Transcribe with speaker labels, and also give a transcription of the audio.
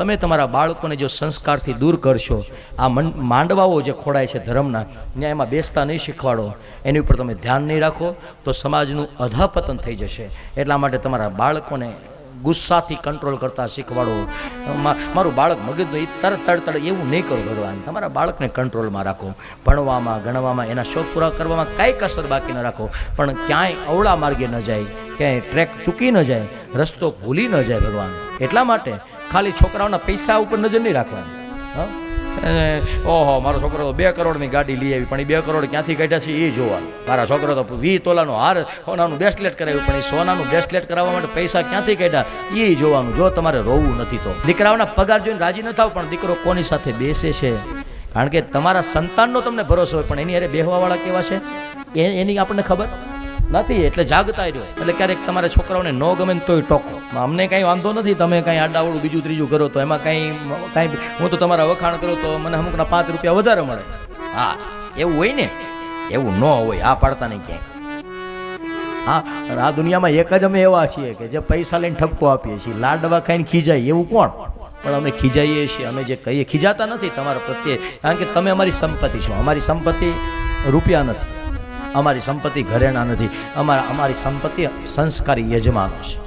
Speaker 1: તમે તમારા બાળકોને જો સંસ્કારથી દૂર કરશો, આ માંડવાઓ જે ખોડાય છે ધર્મના ત્યાં એમાં બેસતા નહીં શીખવાડો. એની ઉપર તમે ધ્યાન નહીં રાખો, તો સમાજનું અધાપતન થઈ જશે. એટલા માટે તમારા બાળકોને ગુસ્સાથી કંટ્રોલ કરતા શીખવાડો. મારું બાળક મગજનું એ તરત તડ તડ એવું નહીં કરો ભગવાન. તમારા બાળકને કંટ્રોલમાં રાખો. ભણવામાં, ગણવામાં, એના શોખ પૂરા કરવામાં કાંઈ કસર બાકી ન રાખો. પણ ક્યાંય અવળા માર્ગે ન જાય, ક્યાંય ટ્રેક ચૂકી ન જાય, રસ્તો ભૂલી ન જાય ભગવાન. એટલા માટે ખાલી છોકરાઓના પૈસા ઉપર નજર નહીં રાખવાની. ઓહો, મારો છોકરો તો બે કરોડની ગાડી લઈ આવી, પણ એ બે કરોડ ક્યાંથી કાઢ્યા છે એ જોવાનું મારા છોકરો તો વી તોલાનો હાર, સોનાનું બ્રેસલેટ કરાવ્યું, પણ એ સોનાનું બ્રેસલેટ કરાવવા માટે પૈસા ક્યાંથી કાઢ્યા? એ જોવાનું, જો તમારે રોવું નથી તો. દીકરાઓના પગાર જોઈને રાજી ન થાવ, પણ દીકરો કોની સાથે બેસે છે? કારણ કે તમારા સંતાનનો તમને ભરોસો હોય, પણ એની અરે બેહવાવાળા કેવા છે? એની આપણને ખબર? નથી એટલે જાગતા રહ્યો. એટલે ક્યારેક તમારા છોકરાઓને ન ગમે ને તોય ટોકો. અમને કાંઈ વાંધો નથી તમે કાંઈ આડાવડું બીજું ત્રીજું કરો તો. એમાં કાંઈ કાંઈ હું તો તમારા વખાણ કરું તો મને અમુકના પાંચ રૂપિયા વધારે મળે. હા એવું હોય ને? એવું ન હોય આ પાડતા નહીં ક્યાંય. હા આ દુનિયામાં એક જ અમે એવા છીએ કે જે પૈસા લઈને ઠપકો આપીએ છીએ. લાડવા ખાઈને ખીજાય એવું કોણ? પણ અમે ખીજાઈએ છીએ અમે જે કહીએ ખીજાતા નથી તમારા પ્રત્યે. કારણ કે તમે અમારી સંપત્તિ છો. અમારી સંપત્તિ રૂપિયા નથી. અમારી સંપત્તિ ઘરેણા નથી. અમારા અમારી સંપત્તિ સંસ્કારી યજમાનો છે.